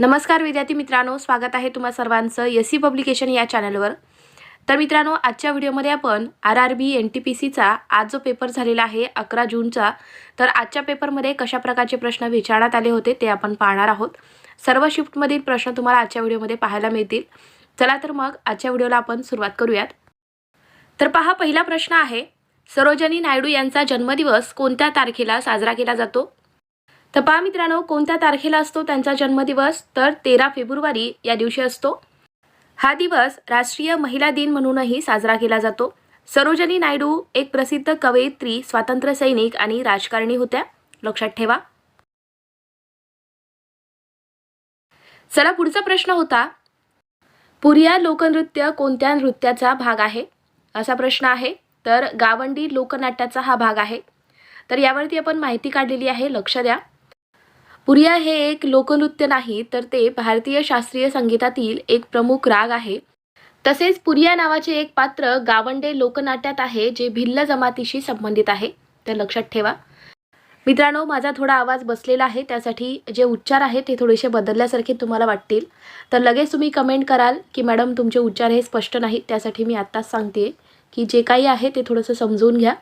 नमस्कार विद्यार्थी मित्रांनो स्वागत आहे तुम्हा सर्वांचं एस सी पब्लिकेशन या चॅनलवर. तर मित्रांनो आजच्या व्हिडिओमध्ये आपण R R B N T P सीचा आज जो पेपर झालेला आहे अकरा जूनचा तर आजच्या पेपरमध्ये कशा प्रकारचे प्रश्न विचारण्यात आले होते ते आपण पाहणार आहोत. सर्व शिफ्टमधील प्रश्न तुम्हाला आजच्या व्हिडिओमध्ये पाहायला मिळतील. चला तर मग आजच्या व्हिडिओला आपण सुरुवात करूयात. तर पहा पहिला प्रश्न आहे सरोजनी नायडू यांचा जन्मदिवस कोणत्या तारखेला साजरा केला जातो? तर पहा मित्रांनो कोणत्या तारखेला असतो त्यांचा जन्मदिवस? तर तेरा फेब्रुवारी या दिवशी असतो. हा दिवस राष्ट्रीय महिला दिन म्हणूनही साजरा केला जातो. सरोजनी नायडू एक प्रसिद्ध कवयित्री स्वातंत्र्य सैनिक आणि राजकारणी होत्या. लक्षात ठेवा. चला पुढचा प्रश्न होता. पुरिया लोकनृत्य कोणत्या नृत्याचा भाग आहे? असा प्रश्न आहे. तर गावंडी लोकनाट्याचा हा भाग आहे. तर यावरती आपण माहिती काढलेली आहे. लक्ष द्या. पुरिया हे एक लोकनृत्य नाही तर ते भारतीय शास्त्रीय संगीतातील एक प्रमुख राग आहे. तसेच पुरिया नावाचे एक पात्र गावंडे लोकनाट्यात आहे जे भिल्ल जमातीशी संबंधित आहे. तर लक्षात ठेवा. मित्रांनो माझा थोडा आवाज बसलेला आहे त्यासाठी जे उच्चार आहेत ते थोडेसे बदलल्यासारखे तुम्हाला वाटतील. तर लगेच तुम्ही कमेंट कराल की मॅडम तुमचे उच्चार हे स्पष्ट नाहीत त्यासाठी मी आत्ताच सांगते की जे काही आहे ते थोडंसं समजून घ्या.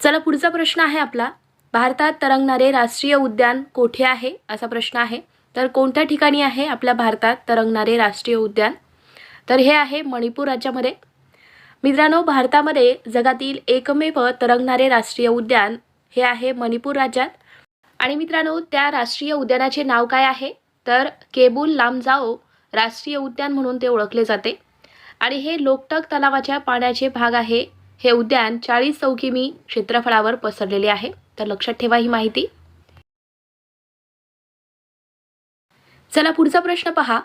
चला पुढचा प्रश्न आहे आपला. भारतात तरंगणारे राष्ट्रीय उद्यान कोठे आहे असा प्रश्न आहे. तर कोणत्या ठिकाणी आहे आपल्या भारतात तरंगणारे राष्ट्रीय उद्यान? तर हे आहे मणिपूर राज्यामध्ये. मित्रांनो भारतामध्ये जगातील एकमेव तरंगणारे राष्ट्रीय उद्यान हे आहे मणिपूर राज्यात. आणि मित्रांनो त्या राष्ट्रीय उद्यानाचे नाव काय आहे? तर केबुल लामजाओ राष्ट्रीय उद्यान म्हणून ते ओळखले जाते. आणि हे लोकटक तलावाच्या पाण्याचे भाग आहे. हे उद्यान चाळीस चौ किमी क्षेत्रफळावर पसरलेले आहे. तर लक्षात ठेवा ही माहिती. चला पुढचा प्रश्न पहा.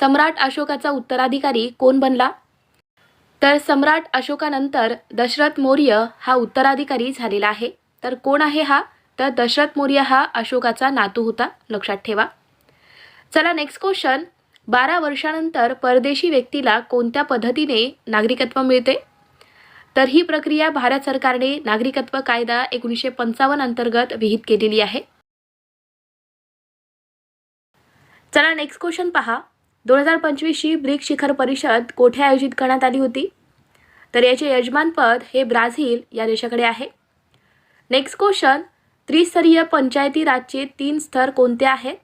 सम्राट अशोकाचा उत्तराधिकारी कोण बनला? तर सम्राट अशोकानंतर दशरथ मौर्य हा उत्तराधिकारी झालेला आहे. तर कोण आहे हा? तर दशरथ मौर्य हा अशोकाचा नातू होता. लक्षात ठेवा. चला नेक्स्ट क्वेश्चन बारा वर्षानंतर परदेशी व्यक्तीला कोणत्या पद्धतीने नागरिकत्व मिळते? तर ही प्रक्रिया भारत सरकारने नागरिकत्व कायदा एकोणीसशे पंचावन्न अंतर्गत विहित केलेली आहे. चला नेक्स्ट क्वेश्चन पहा. दोन हजार पंचवीसची ब्रिक्स शिखर परिषद कोठे आयोजित करण्यात आली होती? तर याचे यजमानपद हे ब्राझील या देशाकडे आहे. नेक्स्ट क्वेश्चन त्रिस्तरीय पंचायती राजचे तीन स्तर कोणते आहेत?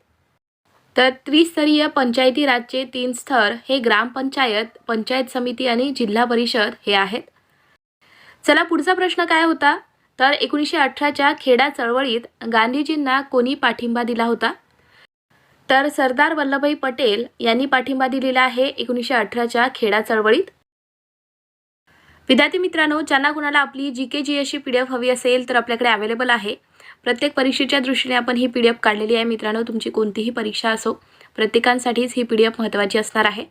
तर त्रिस्तरीय पंचायती राजचे तीन स्तर हे ग्रामपंचायत पंचायत समिती आणि जिल्हा परिषद हे आहेत. चला पुढचा प्रश्न काय होता? तर एकोणीसशे अठराच्या खेडा चळवळीत गांधीजींना कोणी पाठिंबा दिला होता? तर सरदार वल्लभभाई पटेल यांनी पाठिंबा दिलेला आहे एकोणीसशे अठराच्या खेडा चळवळीत. विद्यार्थी मित्रांनो ज्यांना कुणाला आपली जी के जी अशी पी डी एफ हवी असेल तर आपल्याकडे अवेलेबल आहे. प्रत्येक परीक्षेच्या दृष्टीने आपण ही पी डी एफ काढलेली आहे. मित्रांनो तुमची कोणतीही परीक्षा असो प्रत्येकांसाठीच ही पी डी एफ महत्त्वाची असणार आहे.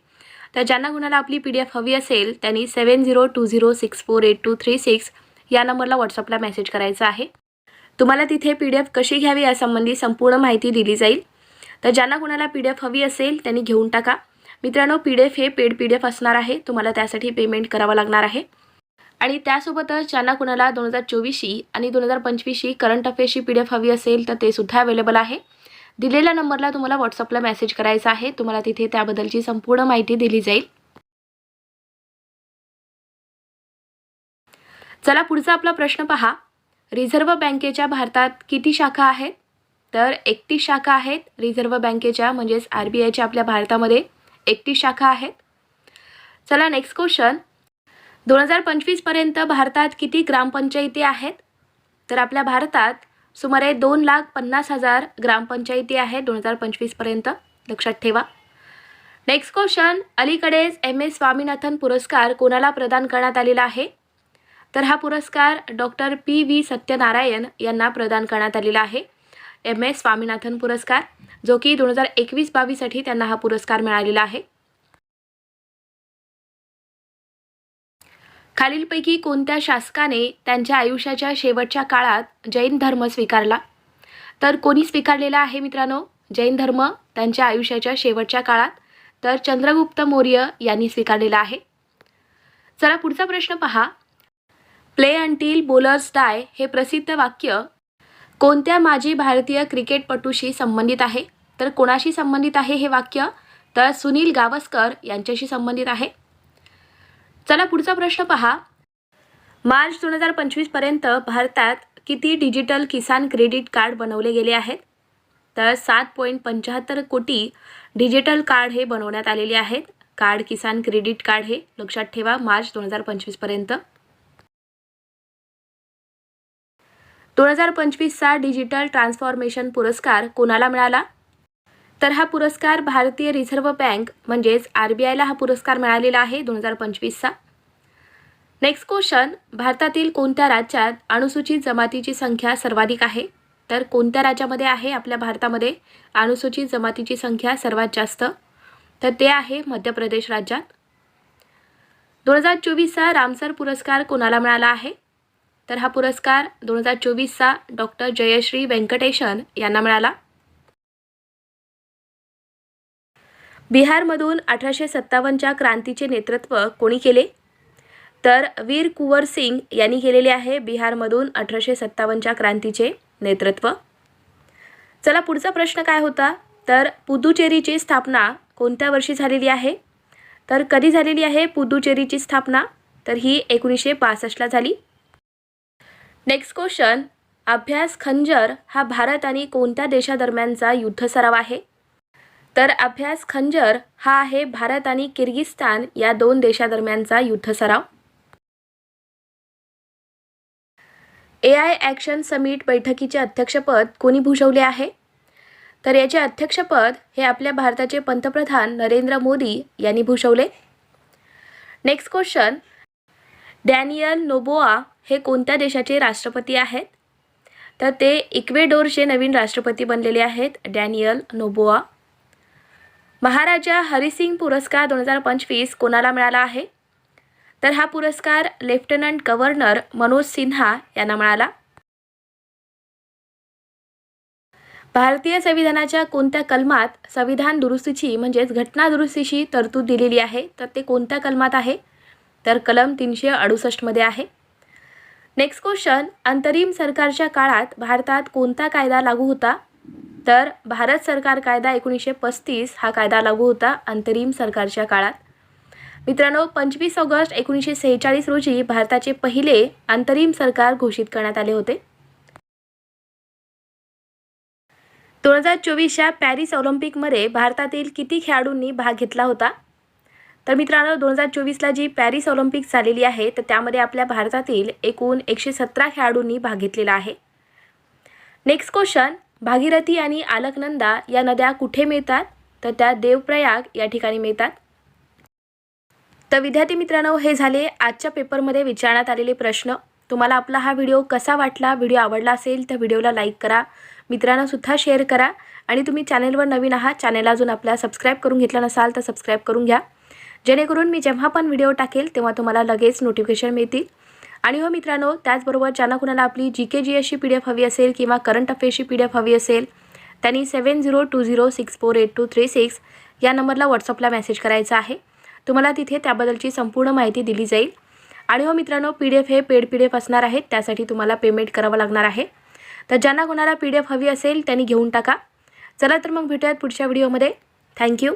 तर ज्यांना कुणाला आपली पी डी एफ हवी असेल त्यांनी seven zero two zero six four eight two three six या नंबरला व्हॉट्सअपला मेसेज करायचा आहे. तुम्हाला तिथे पी डी एफ कशी घ्यावी यासंबंधी संपूर्ण माहिती दिली जाईल. तर ज्यांना कुणाला पी डी एफ हवी असेल त्यांनी घेऊन टाका. मित्रांनो पी डी एफ हे पेड पी डी एफ असणार आहे. तुम्हाला त्यासाठी पेमेंट करावं लागणार आहे. आणि त्यासोबतच ज्यांना कुणाला दोन हजार चोवीसशी आणि दोन हजार पंचवीसशी करंट अफेअर्सची पी डी एफ हवी असेल तर ते सुद्धा अवेलेबल आहे. दिलेल्या नंबरला तुम्हाला व्हॉट्सअपला मेसेज करायचा आहे. तुम्हाला तिथे त्याबद्दलची संपूर्ण माहिती दिली जाईल. चला पुढचा आपला प्रश्न पहा. रिझर्व्ह बँकेच्या भारतात किती शाखा आहेत? तर एकतीस शाखा आहेत. रिझर्व्ह बँकेच्या म्हणजेच आर बी आयच्या आपल्या भारतामध्ये एकतीस शाखा आहेत. चला नेक्स्ट क्वेश्चन दोन हजार पंचवीसपर्यंत भारतात किती ग्रामपंचायती आहेत? तर आपल्या भारतात सुमारे दोन लाख पन्नास हजार ग्रामपंचायती आहेत दोन हजार पंचवीसपर्यंत लक्षात ठेवा. नेक्स्ट क्वेश्चन अलीकडेच एम एस स्वामीनाथन पुरस्कार कोणाला प्रदान करण्यात आलेला आहे? तर हा पुरस्कार डॉक्टर पी व्ही सत्यनारायण यांना प्रदान करण्यात आलेला आहे. एम एस स्वामीनाथन पुरस्कार जो की दोन हजार एकवीस बावीससाठी त्यांना हा पुरस्कार मिळालेला आहे. खालीलपैकी कोणत्या शासकाने त्यांच्या आयुष्याच्या शेवटच्या काळात जैन धर्म स्वीकारला? तर कोणी स्वीकारलेला आहे मित्रांनो? जैन धर्म त्यांच्या आयुष्याच्या शेवटच्या काळात? तर चंद्रगुप्त मौर्य यांनी स्वीकारलेला आहे. चला पुढचा प्रश्न पहा. प्ले अंटील बोलर्स डाय हे प्रसिद्ध वाक्य कोणत्या माजी भारतीय क्रिकेटपटूशी संबंधित आहे? तर कोणाशी संबंधित आहे हे वाक्य? तर सुनील गावस्कर यांच्याशी संबंधित आहे. चला पुढचा प्रश्न पहा. मार्च दोन हजार पंचवीसपर्यंत भारतात किती डिजिटल किसान क्रेडिट कार्ड बनवले गेले आहेत? तर सात पॉईंट पंच्याहत्तर कोटी डिजिटल कार्ड हे बनवण्यात आलेले आहेत. कार्ड किसान क्रेडिट कार्ड हे लक्षात ठेवा मार्च दोन हजार पंचवीसपर्यंत दोन हजार पंचवीसचा डिजिटल ट्रान्सफॉर्मेशन पुरस्कार कोणाला मिळाला? तर हा पुरस्कार भारतीय रिझर्व्ह बँक म्हणजेच आर बी आयला हा पुरस्कार मिळालेला आहे दोन हजार पंचवीसचा. नेक्स्ट क्वेश्चन भारतातील कोणत्या राज्यात अनुसूचित जमातीची संख्या सर्वाधिक आहे? तर कोणत्या राज्यामध्ये आहे? आपल्या भारतामध्ये अनुसूचित जमातीची संख्या सर्वात जास्त. तर ते आहे मध्य प्रदेश राज्यात. दोन हजार चोवीसचा रामसर पुरस्कार कोणाला मिळाला आहे? तर हा पुरस्कार दोन हजार चोवीसचा डॉक्टर जयश्री व्यंकटेशन यांना मिळाला. बिहारमधून अठराशे सत्तावन्नच्या क्रांतीचे नेतृत्व कोणी केले? तर वीर कुंवर सिंग यांनी केलेले आहे बिहारमधून अठराशे सत्तावन्नच्या क्रांतीचे नेतृत्व. चला पुढचा प्रश्न काय होता? तर पुदुचेरीची स्थापना कोणत्या वर्षी झालेली आहे? तर कधी झालेली आहे पुदुचेरीची स्थापना? तर ही एकोणीसशे पासष्टला झाली. नेक्स्ट क्वेश्चन अभ्यास खंजर हा भारत आणि कोणत्या देशादरम्यानचा युद्ध सराव आहे? तर अभ्यास खंजर हा आहे भारत आणि किर्गिस्तान या दोन देशादरम्यानचा युद्ध सराव ए आय ॲक्शन समिट बैठकीचे अध्यक्षपद कोणी भूषवले आहे? तर याचे अध्यक्षपद हे आपल्या भारताचे पंतप्रधान नरेंद्र मोदी यांनी भूषवले. नेक्स्ट क्वेश्चन डॅनियल नोबोआ हे कोणत्या देशाचे राष्ट्रपती आहेत? तर ते इक्वेडोरचे नवीन राष्ट्रपती बनलेले आहेत डॅनियल नोबोआ महाराजा हरिसिंग पुरस्कार दोन हजार पंचवीस कोणाला मिळाला आहे? तर हा पुरस्कार लेफ्टनंट गव्हर्नर मनोज सिन्हा यांना मिळाला. भारतीय संविधानाच्या कोणत्या कलमात संविधान दुरुस्तीची म्हणजेच घटना दुरुस्तीची तरतूद दिलेली आहे? तर ते कोणत्या कलमात आहे? तर कलम तीनशे अडुसष्टमध्ये आहे. नेक्स्ट क्वेश्चन अंतरिम सरकारच्या काळात भारतात कोणता कायदा लागू होता? तर भारत सरकार कायदा एकोणीसशे पस्तीस हा कायदा लागू होता अंतरिम सरकारच्या काळात. मित्रांनो पंचवीस ऑगस्ट एकोणीसशे सेहेचाळीस रोजी भारताचे पहिले अंतरिम सरकार घोषित करण्यात आले होते. दोन हजार चोवीसच्या पॅरिस ऑलिम्पिकमध्ये भारतातील किती खेळाडूंनी भाग घेतला होता? तर मित्रांनो दोन हजार चोवीसला जी पॅरिस ऑलिम्पिक झालेली आहे तर त्यामध्ये आपल्या भारतातील एकूण एकशे सतरा खेळाडूंनी भाग घेतलेला आहे. नेक्स्ट क्वेश्चन भागीरथी आणि आलकनंदा या नद्या कुठे मिळतात? तर त्या देवप्रयाग या ठिकाणी मिळतात. तर विद्यार्थी मित्रांनो हे झाले आजच्या पेपरमध्ये विचारण्यात आलेले प्रश्न. तुम्हाला आपला हा व्हिडिओ कसा वाटला? व्हिडिओ आवडला असेल तर व्हिडिओला लाईक करा. मित्रांनासुद्धा शेअर करा. आणि तुम्ही चॅनेलवर नवीन आहात चॅनेल अजून आपल्या सबस्क्राईब करून घेतलं नसाल तर सबस्क्राईब करून घ्या. जेणेकरून मी जेव्हा पण व्हिडिओ टाकेल तेव्हा तुम्हाला लगेच नोटिफिकेशन मिळतील. आणि हो मित्रांनो त्याचबरोबर ज्यांना कुणाला आपली जी के जी एसची पी डी एफ हवी असेल किंवा करंट अफेअर्सची पी डी एफ हवी असेल त्यांनी seven zero two zero six four eight two three six या नंबरला व्हॉट्सअपला मेसेज करायचा आहे. तुम्हाला तिथे त्याबद्दलची संपूर्ण माहिती दिली जाईल. आणि हो मित्रांनो पी डी एफ हे पेड पी डी एफ असणार आहेत त्यासाठी तुम्हाला पेमेंट करावं लागणार आहे. तर ज्यांना कोणाला पी डी एफ हवी असेल त्यांनी घेऊन टाका. चला तर मग भेटूयात पुढच्या व्हिडिओमध्ये थँक्यू